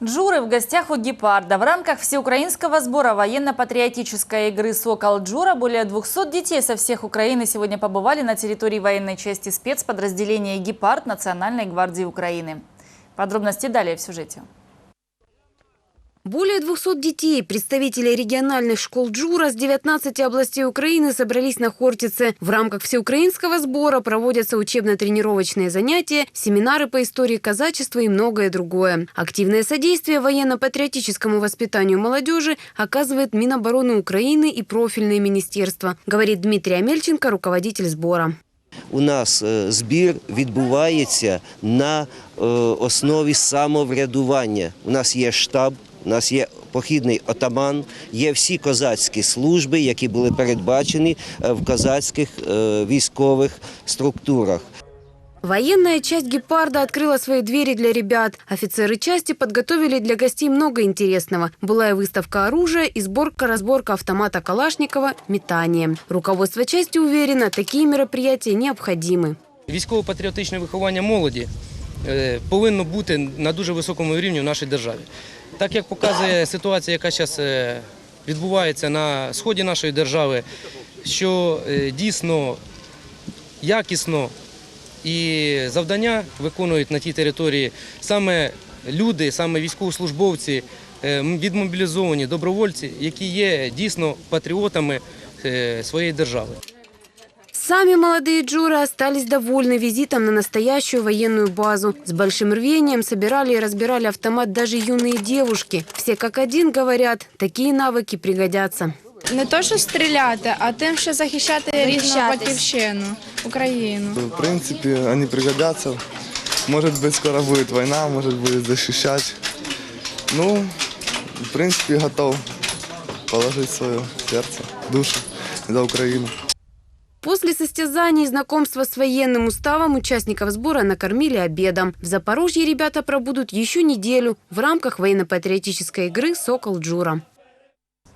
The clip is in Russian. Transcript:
Джуры в гостях у «Гепарда». В рамках всеукраинского сбора военно-патриотической игры «Сокол Джура» более 200 детей со всех Украины сегодня побывали на территории военной части спецподразделения «Гепард» Национальной гвардии Украины. Подробности далее в сюжете. Более 200 детей, представителей региональных школ Джура с 19 областей Украины собрались на Хортице. В рамках всеукраинского сбора проводятся учебно-тренировочные занятия, семинары по истории казачества и многое другое. Активное содействие военно-патриотическому воспитанию молодежи оказывает Минобороны Украины и профильные министерства, говорит Дмитрий Амельченко, руководитель сбора. у нас е, збір відбувається на е, основі самоврядування. У нас є штаб, у нас є похідний отаман, є всі козацькі служби, які були передбачені е, в козацьких е, військових структурах. Военная часть «Гепарда» открыла свои двери для ребят. Офицеры части подготовили для гостей много интересного. Была и выставка оружия, и сборка-разборка автомата Калашникова, метание. Руководство части уверено, такие мероприятия необходимы. Військово-патріотичне виховання молоді е, повинно бути на дуже високому рівні в нашій державі. Так як показує ситуація, яка зараз відбувається на сході нашої держави, що е, дійсно якісно і завдання виконують на тій території саме люди, саме військовослужбовці, е, відмобілізовані добровольці, які є дійсно патріотами е, своєї держави. Сами молодые джуры остались довольны визитом на настоящую военную базу. С большим рвением собирали и разбирали автомат даже юные девушки. Все как один говорят, такие навыки пригодятся. Не то, що стріляти, а тим, що захищати рідну батьківщину, Україну. В принципе, они пригодятся. Может быть, скоро будет война, может будет защищать. Ну, в принципе, готов положить свое сердце, душу за Украину. После состязаний и знакомства с военным уставом участников сбора накормили обедом. В Запорожье ребята пробудут еще неделю в рамках военно-патриотической игры «Сокол Джура».